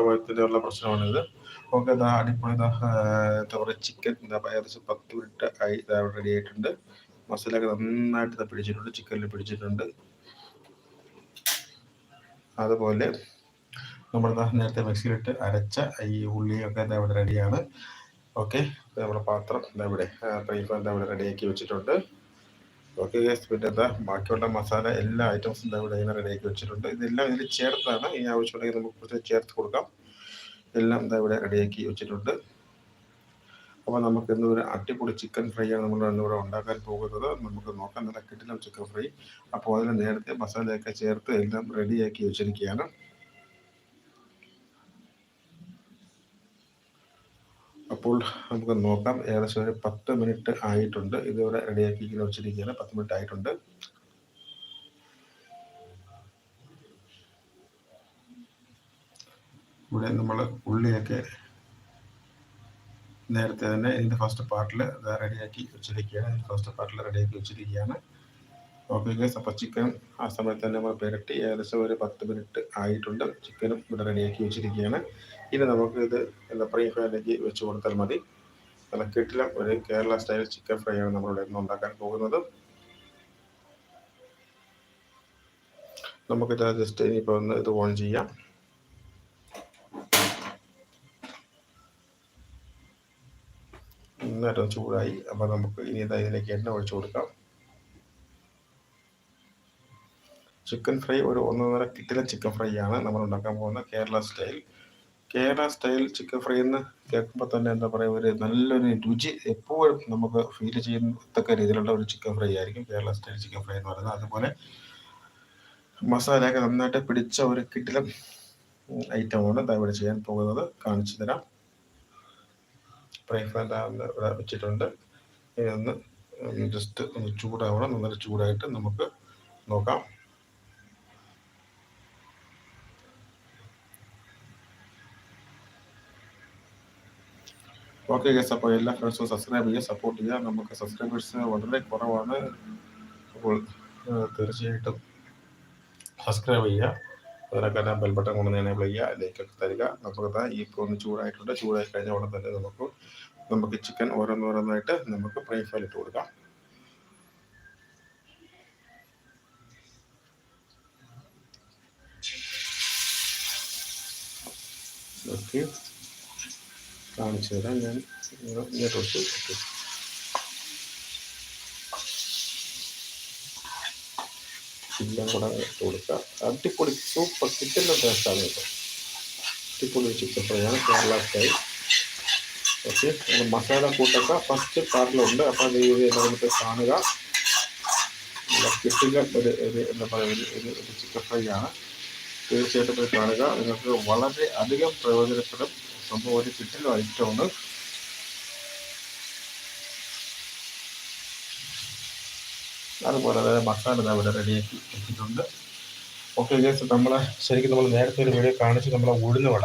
കുറവത്തിലുള്ള പ്രശ്നമാണിത്. ഓക്കെ ഇതാ അടിപൊളി ഇതാ ചിക്കൻ എന്താ ഏകദേശം പത്ത് മിനിറ്റ് ആയി ഇതാ റെഡി ആയിട്ടുണ്ട്. മസാലയൊക്കെ നന്നായിട്ട് ഇതാ പിടിച്ചിട്ടുണ്ട് ചിക്കനിൽ പിടിച്ചിട്ടുണ്ട്. അതുപോലെ നമ്മൾ നേരത്തെ മിക്സിയിലിട്ട് അരച്ച ഈ ഉള്ളിയൊക്കെ ഇതാ ഇവിടെ റെഡിയാണ് ഓക്കെ നമ്മുടെ പാത്രം എന്താ ഇവിടെ എന്താ ഇവിടെ റെഡിയാക്കി വെച്ചിട്ടുണ്ട്. ഓക്കെ പിന്നെ എന്താ ബാക്കിയുള്ള മസാല എല്ലാ ഐറ്റംസും ഇവിടെ ഇങ്ങനെ റെഡിയാക്കി വെച്ചിട്ടുണ്ട്. ഇതെല്ലാം ഇതിൽ ചേർത്താണ്. ഇനി ആവശ്യമുണ്ടെങ്കിൽ നമുക്ക് കുറച്ച് ചേർത്ത് കൊടുക്കാം. എല്ലാം എന്താ ഇവിടെ റെഡിയാക്കി വെച്ചിട്ടുണ്ട്. അപ്പോൾ നമുക്ക് ഇന്ന് ഒരു അടിപൊളി ചിക്കൻ ഫ്രൈ ആണ് നമ്മൾ ഇന്നിവിടെ ഉണ്ടാക്കാൻ പോകുന്നത്. നമുക്ക് നോക്കാൻ നല്ല കിട്ടില്ല ചിക്കൻ ഫ്രൈ അപ്പോൾ അതിന് നേരത്തെ മസാലയൊക്കെ ചേർത്ത് എല്ലാം റെഡിയാക്കി വെച്ചിരിക്കുകയാണ്. അപ്പോൾ നമുക്ക് നോക്കാം. ഏകദേശം ഒരു പത്ത് മിനിറ്റ് ആയിട്ടുണ്ട്. ഇതിവിടെ റെഡിയാക്കി ഇങ്ങനെ വെച്ചിരിക്കുകയാണ്. പത്ത് മിനിറ്റ് ആയിട്ടുണ്ട്. ഇവിടെ നമ്മൾ ഉള്ളിയൊക്കെ നേരത്തെ തന്നെ ഇതിന്റെ ഫസ്റ്റ് പാർട്ടിൽ റെഡിയാക്കി വെച്ചിരിക്കുകയാണ്. ഫസ്റ്റ് പാർട്ടിൽ റെഡിയാക്കി വെച്ചിരിക്കുകയാണ്. ഓക്കെ ഗൈസ് അപ്പോൾ ചിക്കൻ ആ സമയത്ത് തന്നെ നമ്മൾ പുരട്ടി ഏകദേശം ഒരു പത്ത് മിനിറ്റ് ആയിട്ടുണ്ട്. ചിക്കനും ഇവിടെ റെഡിയാക്കി വെച്ചിരിക്കുകയാണ്. ഇനി നമുക്ക് ഇത് എന്താ ഫ്രൈ ഫാനിലേക്ക് വെച്ച് കൊടുത്താൽ മതി. നല്ല ഒരു കേരള സ്റ്റൈൽ ചിക്കൻ ഫ്രൈ ആണ് നമ്മളിവിടെ ഇന്ന് ഉണ്ടാക്കാൻ പോകുന്നത്. നമുക്കിത് ജസ്റ്റ് ഇനിയിപ്പോൾ ഒന്ന് ഇത് ഓൺ ചെയ്യാം. നന്നായിട്ട് ചൂടായി. അപ്പോൾ നമുക്ക് ഇനി ഇതാ ഇതിലേക്ക് എണ്ണ ഒഴിച്ചു കൊടുക്കാം. ചിക്കൻ ഫ്രൈ ഒരു ഒന്നൊന്നര കിറ്റിലെ ചിക്കൻ ഫ്രൈ ആണ് നമ്മൾ ഉണ്ടാക്കാൻ പോകുന്ന Kerala style Kerala style chicken fry എന്ന് കേൾക്കുമ്പോൾ തന്നെ എന്താ പറയുക ഒരു നല്ലൊരു രുചി എപ്പോഴും നമുക്ക് ഫീൽ ചെയ്യത്തക്ക രീതിയിലുള്ള ഒരു ചിക്കൻ ഫ്രൈ ആയിരിക്കും കേരള സ്റ്റൈൽ ചിക്കൻ ഫ്രൈ എന്ന് പറയുന്നത്. അതുപോലെ മസാലയൊക്കെ നന്നായിട്ട് പിടിച്ച ഒരു കിട്ടിലും ഐറ്റമാണ് ഇവിടെ ചെയ്യാൻ പോകുന്നത്. കാണിച്ചു തരാം. ബ്രേക്ക്ഫാസ്റ്റ് ആവുന്ന ഇവിടെ വെച്ചിട്ടുണ്ട്. ഇതൊന്ന് ജസ്റ്റ് ഒന്ന് ചൂടാവണം. നന്നായിട്ട് ചൂടായിട്ട് നമുക്ക് നോക്കാം. ഓക്കെ ഗസ് അപ്പോൾ എല്ലാ ഫ്രണ്ട്സും സബ്സ്ക്രൈബ് ചെയ്യുക സപ്പോർട്ട് ചെയ്യുക. നമുക്ക് സബ്സ്ക്രൈബേഴ്സ് വളരെ കുറവാണ്. അപ്പോൾ തീർച്ചയായിട്ടും സബ്സ്ക്രൈബ് ചെയ്യുക. അതിനൊക്കെ തന്നെ ബെൽ ബട്ടൺ കൊണ്ട് എനേബിൾ ചെയ്യുക ലൈക്കൊക്കെ തരിക. നമുക്ക് ഈ ഇപ്പോൾ ഒന്ന് ചൂടായിട്ടുണ്ട്. ചൂടായി കഴിഞ്ഞ ഉടൻ തന്നെ നമുക്ക് നമുക്ക് ചിക്കൻ ഓരോന്നോരോന്നായിട്ട് നമുക്ക് ഫ്രൈ ഫയൽ ഇട്ട് കൊടുക്കാം. ഓക്കെ കാണിച്ചു തരാം ഞാൻ ഇങ്ങോട്ട് ഓക്കെ എല്ലാം കൂടെ ഇട്ട് കൊടുക്കുക അടിപൊളി സൂപ്പർ കിട്ടുന്ന ടേസ്റ്റാണ് കേട്ടോ. അടിപൊളി ചിക്കൻ ഫ്രൈ ആണ്. കേരള സ്റ്റൈൽ ഓക്കെ മസാല കൂട്ടൊക്കെ ഫസ്റ്റ് പാർട്ടിലുണ്ട്. അപ്പോൾ അത് നമുക്ക് കാണുക. കിട്ടില്ല. ഒരു ഒരു എന്താ പറയുക ഒരു ചിക്കൻ ഫ്രൈ ആണ്. തീർച്ചയായിട്ടും കാണുക. നിങ്ങൾക്ക് വളരെ അധികം പ്രയോജനപ്പെടും. സംഭവം ഒരു കിട്ടില്ല ഐറ്റമാണ് അതുപോലെ തന്നെ മസാല ഇവിടെ റെഡിയാക്കി വെച്ചിട്ടുണ്ട്. ഓക്കെ ഗേസ് നമ്മൾ ശരിക്കും നമ്മൾ നേരത്തെ ഒരു വീഡിയോ കാണിച്ച് നമ്മളെ ഉഴുന്ന് വട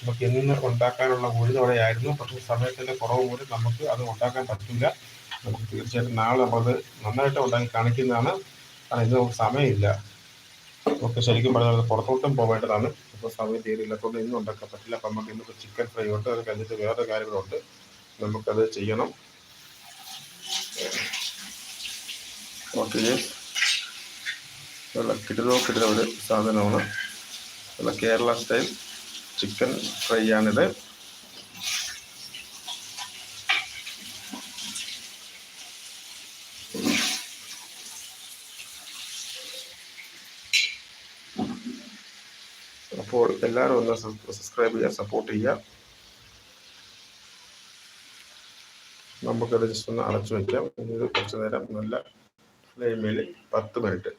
നമുക്ക് ഇന്ന് ഉണ്ടാക്കാനുള്ള ഉഴുന്ന് വടയായിരുന്നു പക്ഷേ സമയത്തിന്റെ കുറവ് മൂലം നമുക്ക് അത് ഉണ്ടാക്കാൻ പറ്റില്ല. നമുക്ക് തീർച്ചയായിട്ടും നാളെ നമ്മളത് നന്നായിട്ട് ഉണ്ടാക്കി കാണിക്കുന്നതാണ്. കാരണം ഇന്ന് നമുക്ക് സമയമില്ല. നമുക്ക് ശരിക്കും പറഞ്ഞാൽ പുറത്തോട്ടും പോകേണ്ടതാണ് ഇപ്പോൾ സമയം തീരില്ലാത്തതുകൊണ്ട് ഇന്നും ഉണ്ടാക്കാൻ പറ്റില്ല. അപ്പം നമുക്ക് ഇന്നിപ്പോൾ ചിക്കൻ ഫ്രൈ ഉണ്ട് അത് കഴിഞ്ഞിട്ട് വേറെ കാര്യങ്ങളുണ്ട്. നമുക്കത് ചെയ്യണം. ഓക്കെ. നല്ല കിട്ടുന്നോ കിട്ടുന്ന ഒരു സാധനമാണ്. നല്ല കേരള സ്റ്റൈൽ ചിക്കൻ ഫ്രൈ ആണിത്. അപ്പോൾ എല്ലാവരും ഒന്ന് സബ്സ്ക്രൈബ് ചെയ്യുക സപ്പോർട്ട് ചെയ്യുക നമുക്കത് ജസ്റ്റ് ഒന്ന് അടച്ചു വയ്ക്കാം ഇത് കുറച്ച് നേരം നല്ല ഫ്ലെയിമിൽ പത്ത് മിനിറ്റ്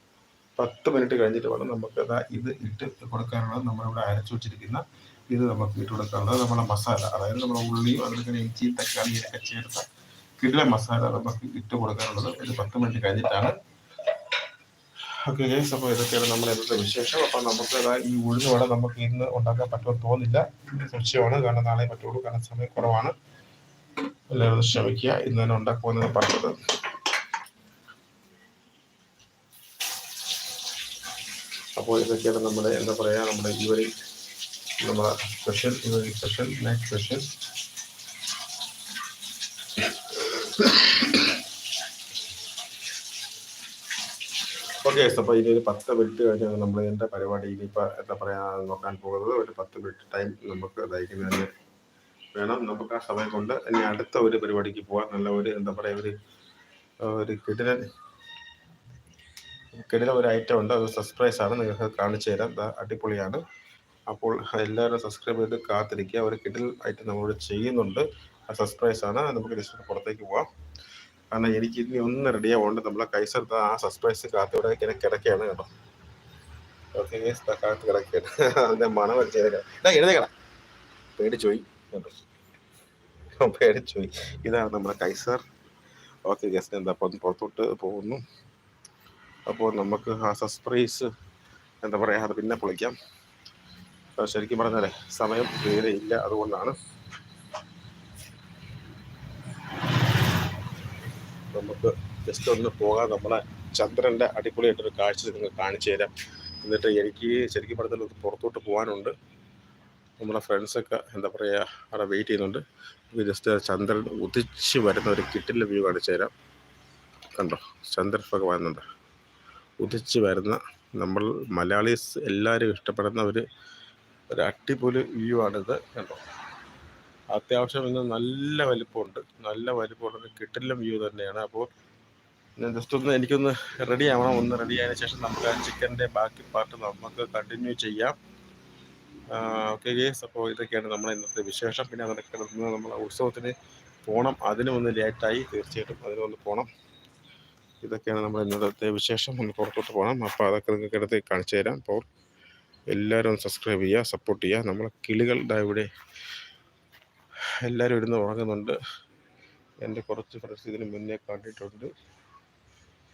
പത്ത് മിനിറ്റ് കഴിഞ്ഞിട്ട് വേണം നമുക്ക് അതാ ഇത് ഇട്ട് കൊടുക്കാനുള്ളത് നമ്മളിവിടെ അരച്ചു വെച്ചിരിക്കുന്ന ഇത് നമുക്ക് ഇട്ട് കൊടുക്കാനുള്ളത്. നമ്മുടെ മസാല അതായത് നമ്മുടെ ഉള്ളിയും അതുപോലെ ഇഞ്ചിയും തക്കാളിയും ഒക്കെ ചേർത്ത കിടില മസാല നമുക്ക് ഇട്ട് കൊടുക്കാനുള്ളത്. ഇത് പത്ത് മിനിറ്റ് കഴിഞ്ഞിട്ടാണ്. ഓക്കെ ഗൈസ് അപ്പോൾ ഇതൊക്കെയാണ് നമ്മുടെ ഇന്നത്തെ വിശേഷം. അപ്പോൾ നമുക്ക് ഈ ഉഴുന്ന് വട നമുക്ക് ഇന്ന് ഉണ്ടാക്കാൻ പറ്റുമെന്ന് തോന്നില്ല. സംശയമാണ് കാരണം നാളെ പറ്റുള്ളൂ. കാരണം സമയം കുറവാണ്. എല്ലാവരും ശ്രമിക്കുക. ഇന്ന് തന്നെ ഉണ്ടാക്കുമെന്നാണ് പറഞ്ഞത്. അപ്പോൾ ഇതൊക്കെയാണ് നമ്മുടെ എന്താ പറയുക നമ്മുടെ ഈ ഒരു നമ്മുടെ special special next special okay അപ്പോൾ ഇനി ഒരു പത്ത് മിനിറ്റ് കഴിഞ്ഞാൽ നമ്മൾ ഇതിന്റെ പരിപാടി ഇനിയിപ്പോൾ എന്താ പറയാ നോക്കാൻ പോകുന്നത്. ഒരു പത്ത് മിനിറ്റ് ടൈം നമുക്ക് ദഹിക്കുന്നതിന് വേണം. നമുക്ക് ആ സമയം കൊണ്ട് ഇനി അടുത്ത ഒരു പരിപാടിക്ക് പോകാൻ നല്ല ഒരു എന്താ പറയുക ഒരു ഒരു കിടിലൻ കിടിലൻ ഒരു ഐറ്റം ഉണ്ട്. അത് സർപ്രൈസ് ആണ്. നിങ്ങൾക്ക് കാണിച്ചു തരാം. അടിപൊളിയാണ്. അപ്പോൾ എല്ലാവരും സബ്സ്ക്രൈബ് ചെയ്ത് കാത്തിരിക്കുക. ഒരു കിടിൽ ഐറ്റം നമ്മളോട് ചെയ്യുന്നുണ്ട്. ആ സർപ്രൈസ് ആണ്. നമുക്ക് ജസ്റ്റ് പുറത്തേക്ക് പോവാം. കാരണം എനിക്ക് ഇനി ഒന്ന് റെഡി ആവുകൊണ്ട് നമ്മളെ കൈസർ ആ സസ്പെൻസ് കാത്തോടെ ഇങ്ങനെ കിടക്കുകയാണ് കേട്ടോ. കാത്ത് കിടക്കുകയാണ് അതിന്റെ മണം പേടിച്ചോയി പേടിച്ചോയി ഇതാണ് നമ്മുടെ കൈസർ. ഓക്കെ ഗസ്റ്റ് എന്താ അപ്പം പുറത്തോട്ട് പോകുന്നു. അപ്പോൾ നമുക്ക് ആ സസ്പ്രൈസ് എന്താ പറയുക അത് പിന്നെ പൊളിക്കാം. ശരിക്കും പറഞ്ഞാലേ സമയം തീരെ ഇല്ല. അതുകൊണ്ടാണ് നമുക്ക് ജസ്റ്റ് ഒന്ന് പോകാം. നമ്മളെ ചന്ദ്രന്റെ അടിപൊളിയായിട്ടൊരു കാഴ്ച നിങ്ങൾ കാണിച്ചു തരാം. എന്നിട്ട് എനിക്ക് ശരിക്കും പറഞ്ഞാൽ പുറത്തോട്ട് പോകാനുണ്ട്. നമ്മുടെ ഫ്രണ്ട്സൊക്കെ എന്താ പറയുക അവിടെ വെയിറ്റ് ചെയ്യുന്നുണ്ട്. ജസ്റ്റ് ചന്ദ്രൻ ഉദിച്ച് വരുന്ന ഒരു കിട്ടിലെ വ്യൂ കാണിച്ചു തരാം. കണ്ടോ? ചന്ദ്രൻ ഭഗവാനുണ്ട് ഉദിച്ച് വരുന്ന നമ്മൾ മലയാളീസ് എല്ലാവരും ഇഷ്ടപ്പെടുന്ന ഒരു ഒരു അടിപൊളി വ്യൂ ആണിത്. കണ്ടോ? അത്യാവശ്യം ഇന്ന് നല്ല വലിപ്പമുണ്ട്. നല്ല വലിപ്പമുണ്ട് കിട്ടില്ല വ്യൂ തന്നെയാണ്. അപ്പോൾ ഞാൻ ജസ്റ്റ് ഒന്ന് എനിക്കൊന്ന് റെഡി ആവണം. ഒന്ന് റെഡി ആയതിനു ശേഷം നമുക്ക് ആ ചിക്കന്റെ ബാക്കി പാർട്ട് നമുക്ക് കണ്ടിന്യൂ ചെയ്യാം. ഓക്കെ ഗേസ് അപ്പോൾ ഇതൊക്കെയാണ് നമ്മുടെ ഇന്നത്തെ വിശേഷം. പിന്നെ അതൊക്കെ കിടന്ന് നമ്മൾ ഉത്സവത്തിന് പോകണം അതിനും ഒന്ന് ലേറ്റായി തീർച്ചയായിട്ടും അതിനും ഒന്ന് പോകണം ഇതൊക്കെയാണ് നമ്മുടെ ഇന്നത്തെ വിശേഷം. ഒന്ന് പുറത്തോട്ട് പോകണം അപ്പോൾ അതൊക്കെ നിങ്ങൾക്ക് എടുത്ത് കാണിച്ചു തരാം. അപ്പോൾ എല്ലാവരും സബ്സ്ക്രൈബ് ചെയ്യുക സപ്പോർട്ട് ചെയ്യുക. നമ്മളെ കിളികളുടെ ഇവിടെ എല്ലാവരും ഇരുന്ന് ഉറങ്ങുന്നുണ്ട്. എന്റെ കുറച്ച് ഫ്രണ്ട്സ് ഇതിന് മുന്നേ കണ്ടിട്ടുണ്ട്.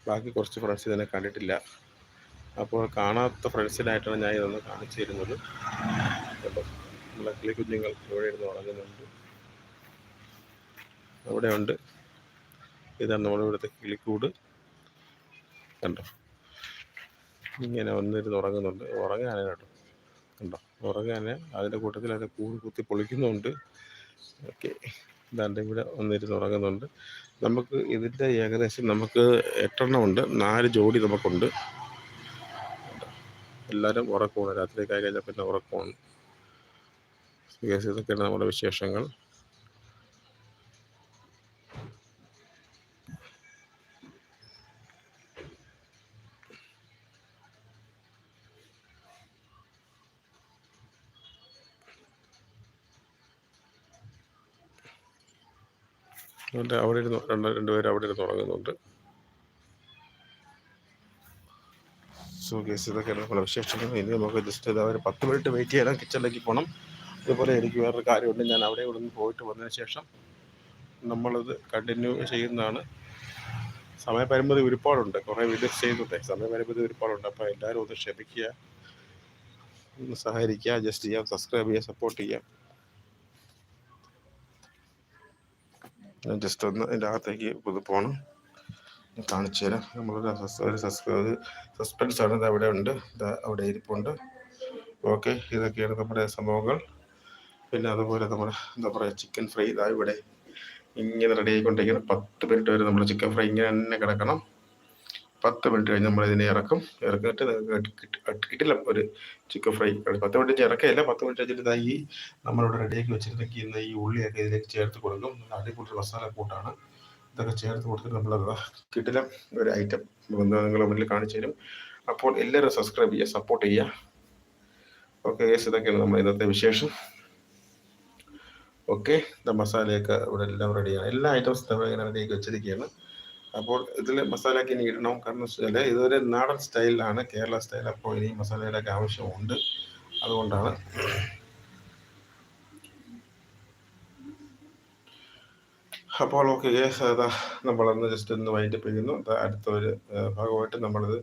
ബാക്കി കുറച്ച് ഫ്രണ്ട്സ് ഇതിനെ കണ്ടിട്ടില്ല. അപ്പോൾ കാണാത്ത ഫ്രണ്ട്സിനായിട്ടാണ് ഞാൻ ഇതൊന്ന് കാണിച്ചു തരുന്നത്. നമ്മളെ കുഞ്ഞുങ്ങൾ ഇവിടെ ഇരുന്ന് ഉറങ്ങുന്നുണ്ട്. അവിടെ ഉണ്ട്. ഇതാണ് നമ്മുടെ ഇവിടുത്തെ കിളിക്കൂട്. കണ്ടോ? ഇങ്ങനെ വന്നിരുന്ന് ഉറങ്ങുന്നുണ്ട്. ഉറങ്ങാനാണ് കേട്ടോ. കണ്ടോ? ഉറങ്ങാൻ അതിന്റെ കൂട്ടത്തിൽ അതിന്റെ കൂട് കുത്തി പൊളിക്കുന്നുണ്ട്. ഓക്കെ. ദാണ്ട് ഇവിടെ ഒന്നിരുന്ന് ഉറങ്ങുന്നുണ്ട്. നമുക്ക് ഇതിന്റെ ഏകദേശം നമുക്ക് എട്ടെണ്ണം ഉണ്ട്. നാല് ജോഡി നമുക്കുണ്ട്. എല്ലാവരും ഉറക്കമാണ്. രാത്രി കഴിഞ്ഞാൽ പിന്നെ ഉറക്കമാണ്. ഇതൊക്കെയാണ് നമ്മുടെ വിശേഷങ്ങൾ. അവിടെ ഇരുന്ന് രണ്ട് രണ്ടുപേരും അവിടെ ഇരുന്ന് ഉറങ്ങുന്നുണ്ട്. സോ കേസ് ഇതൊക്കെയാണ് പല വിശേഷങ്ങൾ ഇനി നമുക്ക് ജസ്റ്റ് ഇതാ ഒരു പത്ത് മിനിറ്റ് വെയിറ്റ് ചെയ്യണം കിച്ചണിലേക്ക് പോകണം അതുപോലെ എനിക്ക് വേറൊരു കാര്യമുണ്ട്. ഞാൻ അവിടെ ഇവിടെ നിന്ന് പോയിട്ട് വന്നതിന് ശേഷം നമ്മളത് കണ്ടിന്യൂ ചെയ്യുന്നതാണ്. സമയപരിമിതി ഒരുപാടുണ്ട്. കുറേ വീഡിയോസ് ചെയ്യുന്നുണ്ട്. സമയപരിമിതി ഒരുപാടുണ്ട്. അപ്പോൾ എല്ലാവരും ഒന്ന് ക്ഷമിക്കുക. ഒന്ന് സഹകരിക്കുക. ജസ്റ്റ് ചെയ്യാം. സബ്സ്ക്രൈബ് ചെയ്യുക. സപ്പോർട്ട് ചെയ്യുക ജസ്റ്റ് ഒന്ന് എന്റെ അകത്തേക്ക് ഇത് പോകണം കാണിച്ചു തരാം. നമ്മളൊരു ഒരു സസ്പെൻസ് ആണ്. ഇത് അവിടെ ഉണ്ട്. ഇത് അവിടെ ഇരിപ്പുണ്ട്. ഓക്കെ ഇതൊക്കെയാണ് നമ്മുടെ സംഭവങ്ങൾ. പിന്നെ അതുപോലെ നമ്മുടെ എന്താ പറയുക ചിക്കൻ ഫ്രൈ ഇതാ ഇവിടെ ഇങ്ങനെ റെഡി ആയിക്കൊണ്ടിരിക്കണം പത്ത് മിനിറ്റ് വരെ നമ്മൾ ചിക്കൻ ഫ്രൈ ഇങ്ങനെ തന്നെ കിടക്കണം. പത്ത് മിനിറ്റ് കഴിഞ്ഞ് നമ്മൾ ഇതിനെ ഇറക്കും. ഇറക്കിയിട്ട് നിങ്ങൾക്ക് കിട്ടില്ല. ഒരു ചിക്കൻ ഫ്രൈ പത്ത് മിനിറ്റ് ഇറക്കയില്ല. പത്ത് മിനിറ്റ് കഴിഞ്ഞിട്ട് ഈ നമ്മളിവിടെ റെഡിയാക്കി വെച്ചിരുന്ന ഈ ഉള്ളിയൊക്കെ ഇതിലേക്ക് ചേർത്ത് കൊടുക്കും. അടിപൊളി മസാല കൂട്ടാണ്. ഇതൊക്കെ ചേർത്ത് കൊടുത്തിട്ട് നമ്മളത് കിട്ടില്ല ഒരു ഐറ്റം നിങ്ങളുടെ മുന്നിൽ കാണിച്ചു തരും. അപ്പോൾ എല്ലാവരും സബ്സ്ക്രൈബ് ചെയ്യുക സപ്പോർട്ട് ചെയ്യുക. ഓക്കെ യെസ് ഇതൊക്കെയാണ് നമ്മുടെ ഇന്നത്തെ വിശേഷം. ഓക്കെ മസാലയൊക്കെ ഇവിടെ എല്ലാം റെഡിയാണ് എല്ലാ ഐറ്റംസും ഇങ്ങനെ റെഡിയാക്കി വെച്ചിരിക്കുകയാണ്. അപ്പോൾ ഇതിൽ മസാലയ്ക്ക് ഇനി ഇടണം. കാരണം വെച്ചാൽ ഇതൊരു നാടൻ സ്റ്റൈലിലാണ് കേരള സ്റ്റൈൽ. അപ്പോൾ ഇനി മസാലയുടെ ഒക്കെ ആവശ്യമുണ്ട്. അതുകൊണ്ടാണ്. അപ്പോൾ ഓക്കെ അതാ നമ്മളന്ന് ജസ്റ്റ് ഒന്ന് വൈൻഡ് ചെയ്യുന്നു. അടുത്ത ഒരു ഭാഗമായിട്ട് നമ്മളിത്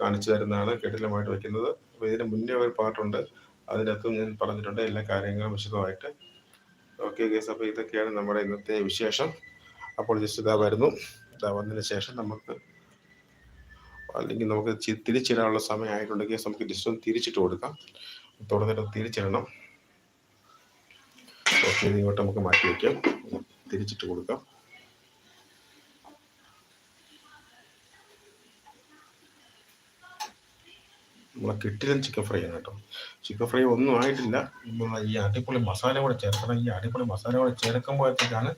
കാണിച്ചു തരുന്നതാണ് കെട്ടിലമായിട്ട് വയ്ക്കുന്നത് അപ്പോൾ ഇതിന് മുന്നേ ഒരു പാട്ടുണ്ട്. അതിനകത്തും ഞാൻ പറഞ്ഞിട്ടുണ്ട് എല്ലാ കാര്യങ്ങളും വിശദമായിട്ട്. ഓക്കെ ഗേസ് അപ്പോൾ ഇതൊക്കെയാണ് നമ്മുടെ ഇന്നത്തെ വിശേഷം. അപ്പോൾ ജസ്റ്റ് ഇതാ വരുന്നു. മനസ്സിലാവുന്നതിന് ശേഷം നമുക്ക് അല്ലെങ്കിൽ നമുക്ക് തിരിച്ചിടാനുള്ള സമയമായിട്ടുണ്ടെങ്കിൽ നമുക്ക് ജസ്റ്റ് തിരിച്ചിട്ട് കൊടുക്കാം. തുടർന്നിട്ട് തിരിച്ചിടണം. ഓക്കെ ഇങ്ങോട്ട് നമുക്ക് മാറ്റി വയ്ക്കാം തിരിച്ചിട്ട് കൊടുക്കാം. നമ്മളെ കിട്ടിലും ചിക്കൻ ഫ്രൈ ആണ് കേട്ടോ. ചിക്കൻ ഫ്രൈ ഒന്നും ആയിട്ടില്ല. ഈ അടിപൊളി മസാല കൂടെ ചേർക്കണം. ഈ അടിപൊളി മസാല കൂടെ ചേർക്കുമ്പോഴത്തേക്കാണ്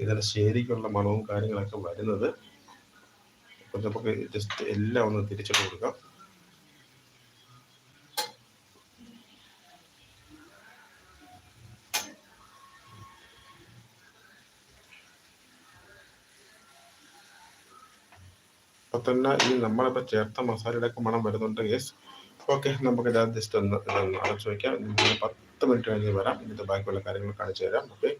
ഇതിന്റെ ശരിക്കുള്ള മണവും കാര്യങ്ങളൊക്കെ വരുന്നത്. അപ്പം നമുക്ക് ജസ്റ്റ് എല്ലാം ഒന്ന് തിരിച്ചിട്ട് കൊടുക്കാം. അപ്പം തന്നെ ഈ നമ്മളിപ്പോൾ ചേർത്ത മസാലയുടെ മണം വരുന്നുണ്ട് യെസ് ഓക്കെ നമുക്ക് ജസ്റ്റ് ഒന്ന് വയ്ക്കാം പത്ത് മിനിറ്റ് കഴിഞ്ഞ് വരാം. ഇതിന്റെ ബാക്കിയുള്ള കാര്യങ്ങൾ കാണിച്ചു തരാം. ഓക്കെ